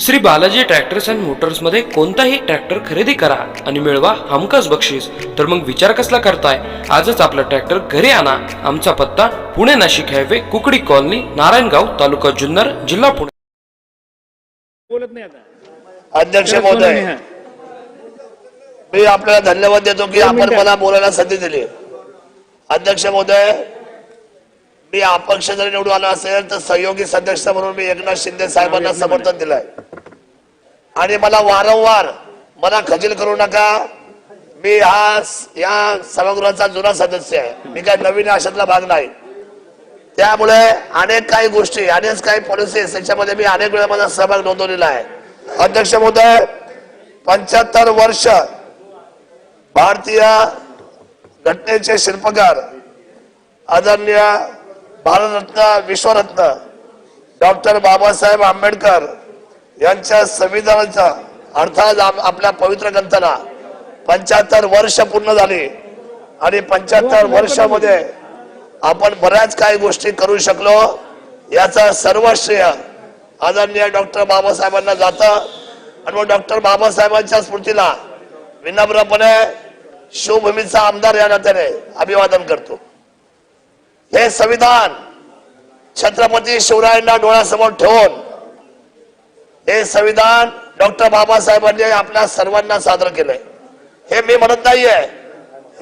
Shri Balaji tractors and मोटर्समध्ये कोणताही tractor खरेदी करा आणि मिळवा हमखास बक्षीस. तर मग विचार कसला करताय? आजच आपला ट्रॅक्टर घरी आणा. आमचा पत्ता पुणे नाशिक हायवे कुकडी कॉलनी नारायणगाव तालुका जुन्नर जिल्हा पुणे. बोलत नाही आता. अध्यक्ष महोदय. हा? मी आपल्याला धन्यवाद देतो की आपण. मला बोलायला संधी दिली. अध्यक्ष महोदय मी अपक्ष जरी निवडून आलो असेल तर सहयोगी सदस्य म्हणून मी एकनाथ शिंदे साहेबांना समर्थन दिलंय. आणि मला वारंवार मला खजील करू नका. मी हा या सभागृहाचा जुना सदस्य आहे. मी काय नवीन अशातला भाग नाही. त्यामुळे अनेक काही गोष्टी अनेक काही पॉलिसीज त्याच्यामध्ये मी अनेक वेळा माझा सहभाग नोंदवलेला आहे. अध्यक्ष महोदय पंच्याहत्तर वर्ष भारतीय घटनेचे शिल्पकार आदरणीय भारतरत्न विश्वरत्न डॉक्टर बाबासाहेब आंबेडकर यांच्या संविधानाचा अर्थात आप- आपल्या पवित्र ग्रंथाला पंच्याहत्तर वर्ष पूर्ण झाली. आणि पंच्याहत्तर वर्षामध्ये आपण बऱ्याच काही गोष्टी करू शकलो. याचा सर्व श्रेय आदरणीय डॉक्टर बाबासाहेबांना जातं. आणि मग डॉक्टर बाबासाहेबांच्या स्मृतीला विनम्रपणे शिवभूमीचा आमदार या नात्याने अभिवादन करतो. हे संविधान छत्रपती शिवरायांना डोळ्यासमोर ठेवून हे संविधान डॉक्टर बाबासाहेबांनी आपल्या सर्वांना सादर केलंय. हे मी म्हणत नाहीये.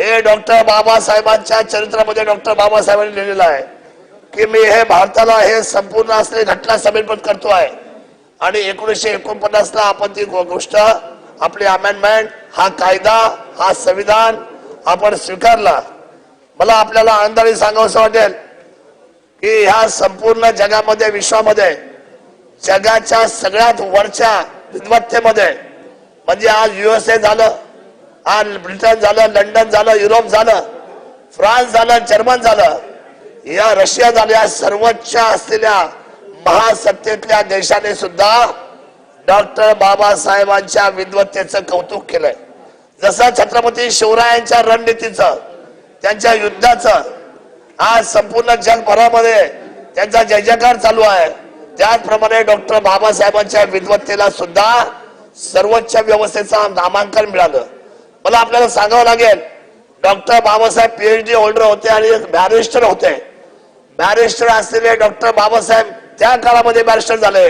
हे डॉक्टर बाबासाहेबांच्या चरित्रामध्ये डॉक्टर बाबासाहेबांनी लिहिलेलं आहे की मी हे भारताला हे संपूर्ण असलेली घटना समर्पित करतो आहे. आणि एकोणीसशे एकोणपन्नास ला आपण ती गो- गोष्ट आपली अमेंडमेंट हा कायदा हा संविधान आपण स्वीकारला. मला आपल्याला आनंदाने सांगावंसं वाटेल की ह्या संपूर्ण जगामध्ये विश्वामध्ये जगाच्या सगळ्यात वरच्या विद्वत्तेमध्ये म्हणजे आज युएसए झालं आज ब्रिटन झालं लंडन झालं युरोप झालं फ्रान्स झालं जर्मन झालं या रशिया झाल्या सर्वोच्च असलेल्या महासत्तेतल्या देशाने सुद्धा डॉक्टर बाबासाहेबांच्या विद्वत्तेचं कौतुक केलंय. जसं छत्रपती शिवरायांच्या रणनीतीचं त्यांच्या युद्धाचं आज संपूर्ण जगभरामध्ये त्यांचा जय जयकार चालू आहे. त्याचप्रमाणे डॉक्टर बाबासाहेबांच्या विद्वत्तेला सुद्धा सर्वोच्च व्यवस्थेचं नामांकन मिळालं. मला आपल्याला सांगावं लागेल डॉक्टर बाबासाहेब पीएचडी होल्डर होते आणि बॅरिस्टर होते. बॅरिस्टर असलेले डॉक्टर बाबासाहेब त्या काळामध्ये बॅरिस्टर झाले.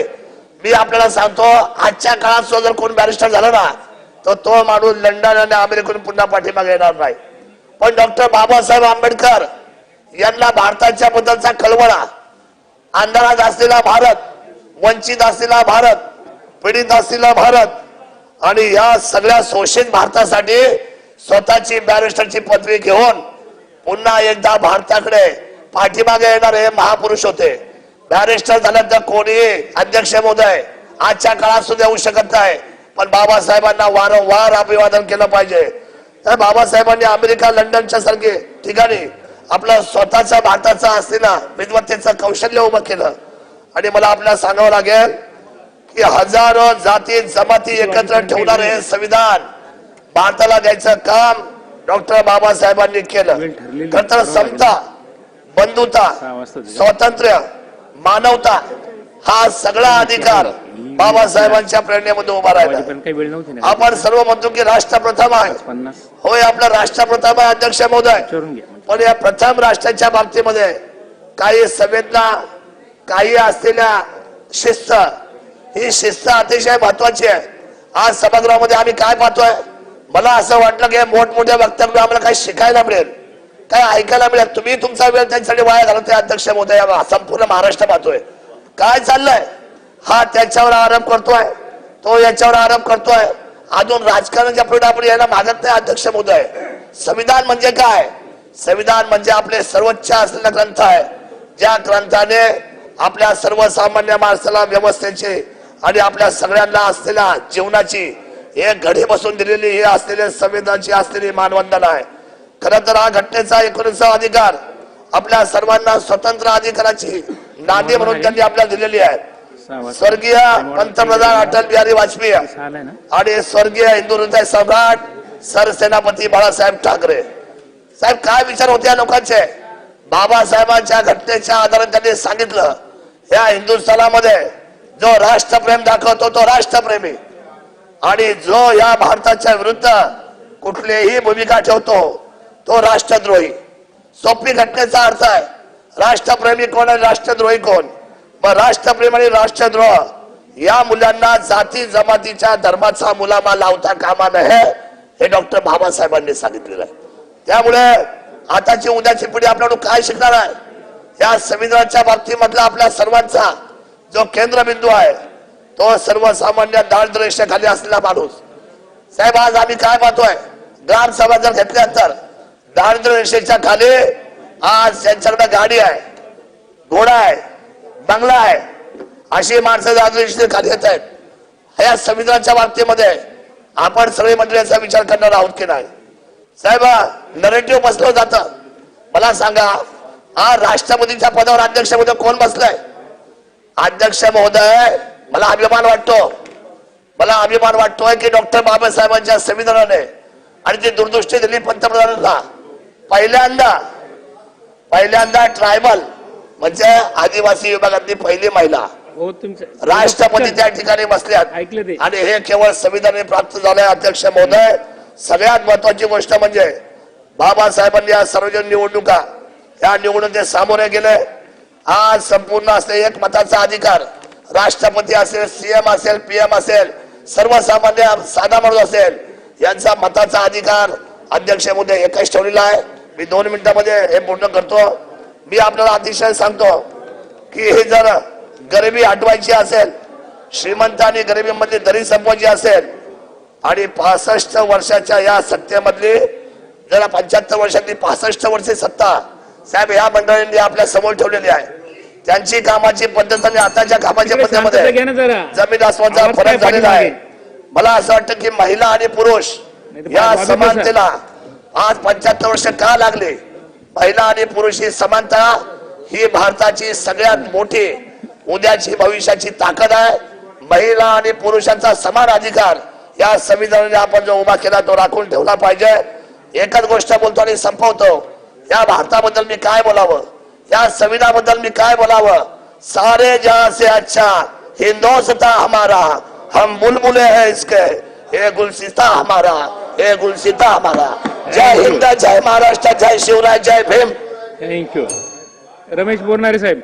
मी आपल्याला सांगतो आजच्या काळात सुद्धा जर कोण बॅरिस्टर झाला ना तर तो माणूस लंडन आणि अमेरिकेतून पुन्हा पाठीमागे येणार नाही. पण डॉक्टर बाबासाहेब आंबेडकर यांना भारताच्या बद्दलचा कळवळा अंधारात असलेला भारत वंचित असलेला भारत पीडित असलेला भारत आणि या सगळ्या शोषित भारतासाठी स्वतःची बॅरिस्टरची पदवी घेऊन पुन्हा एकदा भारताकडे पाठीमागे येणारे हे महापुरुष होते. बॅरिस्टर झाल्यानंतर कोणी अध्यक्ष महोदय आजच्या काळात सुद्धा येऊ शकत नाही. पण बाबासाहेबांना वारंवार अभिवादन केलं पाहिजे. तर बाबासाहेबांनी अमेरिका लंडनच्या सारखे ठिकाणी आपलं स्वतःचा भारताचा असलेला विद्वत्तेचं कौशल्य उभं केलं. आणि मला आपल्याला सांगावं लागेल की हजारो जाती जमाती एकत्र ठेवणारे हे संविधान भारताला द्यायचं काम डॉक्टर बाबासाहेबांनी केलं. खर समता बंधुता. स्वातंत्र्य मानवता हा सगळा अधिकार बाबासाहेबांच्या प्रेरणेमध्ये उभा राहिला. आपण सर्व म्हणतो की राष्ट्रप्रथम आहे. होय आपला राष्ट्रप्रथम आहे अध्यक्ष महोदय. पण या प्रथम राष्ट्राच्या बाबतीमध्ये काही संवेदना काही असलेल्या शिस्त ही शिस्त अतिशय महत्वाची आहे. आज सभागृहामध्ये आम्ही काय पाहतोय? मला असं वाटलं की मोठमोठ्या वक्तव्य आम्हाला काही शिकायला मिळेल काय ऐकायला मिळेल. तुम्ही तुमचा वेळ त्यांच्यासाठी वाया घालतोय अध्यक्ष महोदय संपूर्ण महाराष्ट्र पाहतोय. काय चाललंय? हा त्याच्यावर आरोप करतोय. तो याच्यावर आरोप करतोय. अजून राजकारणाच्या पुढे आपण यायला मागत नाही अध्यक्ष महोदय. संविधान म्हणजे काय? संविधान म्हणजे आपले सर्वोच्च असलेला ग्रंथ आहे. ज्या ग्रंथाने आपल्या सर्वसामान्य माणसाला व्यवस्थेची आणि आपल्या सगळ्यांना असलेल्या जीवनाची एक घडी बसून दिलेली ही असलेली संविधानाची असलेली मानवंदना आहे. खर तर हा घटनेचा एकोणीसचा अधिकार आपल्या सर्वांना स्वतंत्र अधिकाराची नांदी म्हणून त्यांनी आपल्याला दिलेली आहे. स्वर्गीय पंतप्रधान अटल बिहारी वाजपेयी आणि स्वर्गीय हिंदू हृदय सम्राट सरसेनापती बाळासाहेब ठाकरे. साहेब काय विचार होते या लोकांचे? बाबासाहेबांच्या घटनेच्या आधारे त्यांनी सांगितलं या हिंदुस्थानामध्ये जो राष्ट्रप्रेम दाखवतो तो राष्ट्रप्रेमी. आणि जो या भारताच्या विरुद्ध कुठलीही भूमिका ठेवतो तो राष्ट्रद्रोही. सोपी घटनेचा अर्थ आहे राष्ट्रप्रेमी कोण आणि राष्ट्रद्रोही कोण? मग राष्ट्रप्रेम आणि राष्ट्रद्रोह या मुलांना जाती जमातीच्या धर्माचा मुलामा लावता कामा नये हे डॉक्टर बाबासाहेबांनी सांगितलेलं आहे. त्यामुळे आताची उद्याची पिढी आपल्याकडून काय शिकणार आहे? या संविधानाच्या बाबतीमधला आपल्या सर्वांचा जो केंद्रबिंदू आहे तो सर्वसामान्य दारिद्र्यरेषेखाली असलेला माणूस. साहेब आज आम्ही काय पाहतोय? ग्रामसभा जर घेतल्यानंतर दारिद्र्य रेषेच्या खाली आज त्यांच्याकडे गाडी आहे घोडा आहे बंगला आहे अशी माणसं दारिद्र्य रेषेच्या खाली येत आहेत. या संविधानाच्या बाबतीमध्ये आपण सगळे मंडळीचा विचार करणार आहोत की नाही? साहेब नरेटिव्ह बसलं जातं. मला सांगा हा राष्ट्रपतीच्या पदावर अध्यक्ष पद कोण बसलाय? अध्यक्ष महोदय मला अभिमान वाटतो. मला अभिमान वाटतोय की डॉक्टर बाबासाहेबांच्या संविधानाने आणि जी दूरदृष्टी दिली पंतप्रधानांना पहिल्यांदा पहिल्यांदा ट्रायबल म्हणजे आदिवासी विभागातली पहिली महिला हो राष्ट्रपती त्या ठिकाणी बसल्यात. ऐकलं ते. आणि हे केवळ संविधानाने प्राप्त झालंय अध्यक्ष महोदय. सगळ्यात महत्वाची गोष्ट म्हणजे बाबासाहेबांनी या सार्वजनिक निवडणुका या निवडणुकीत सामोरे गेले. आज संपूर्ण असले एक मताचा अधिकार राष्ट्रपती असेल सीएम असेल पीएम असेल सर्वसामान्य साधा माणूस असेल यांचा मताचा अधिकार अध्यक्षमध्ये एकच ठेवलेला आहे. मी दोन मिनिटांमध्ये हे पूर्ण करतो. मी आपल्याला अतिशय सांगतो की हे जर गरिबी हटवायची असेल श्रीमंत आणि गरिबीमध्ये दरी संपवायची असेल आणि पासष्ट वर्षाच्या या सत्तेमधली जरा पंच्याहत्तर वर्षातली पासष्ट वर्षे सत्ता साहेब या मंडळींनी आपल्यासमोर ठेवलेली आहे. त्यांची कामाची पद्धत आणि आताच्या कामाच्या पद्धतीमध्ये जमीन आसमानचा फरक झालेला आहे? मला असं वाटतं की महिला आणि पुरुष या. समानतेला आज पंच्याहत्तर वर्ष का लागले? महिला आणि पुरुष ही समानता ही भारताची सगळ्यात मोठी उद्याची भविष्याची ताकद आहे. महिला आणि पुरुषांचा समान अधिकार या संविधानाने आपण जो उभा केला तो राखून ठेवला पाहिजे. एकच गोष्ट बोलतो आणि संपवतो. या भारताबद्दल मी काय बोलावं? या संविधानाबद्दल मी काय बोलावं? सारे जहाँ से अच्छा हिंदोस्ता हमारा हम बुलबुले है इसके। हे गुलसिता हमारा हे गुलसिता हमारा। जय हिंद जय महाराष्ट्र जय शिवराय जय भीम। थँक्यू रमेश बोरणारे साहेब.